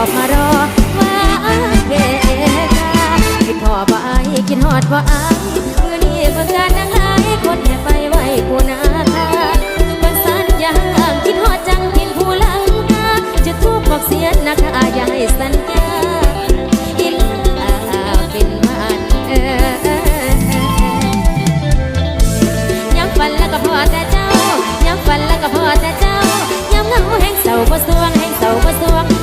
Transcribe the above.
อบมารอว่าอ้ายเกาคิดหอบว่าอ้ายคินหอดว่าอ้ายมือนี้เบิ่การนั่งหายคนแห่ไปไหวผู้นาคาเบันสัญญากินหอดจังกินผู้ลังกาจะทุบบอกเสียนะคะอย่าใสัญญาอินอาเป็นมัเออยัำฝันแล้วก็พอแต่เจ้ายังฝันแล้วก็พอแเจ้า เงาแห่งเสาบ่สวงแห่งเสาบ่สวง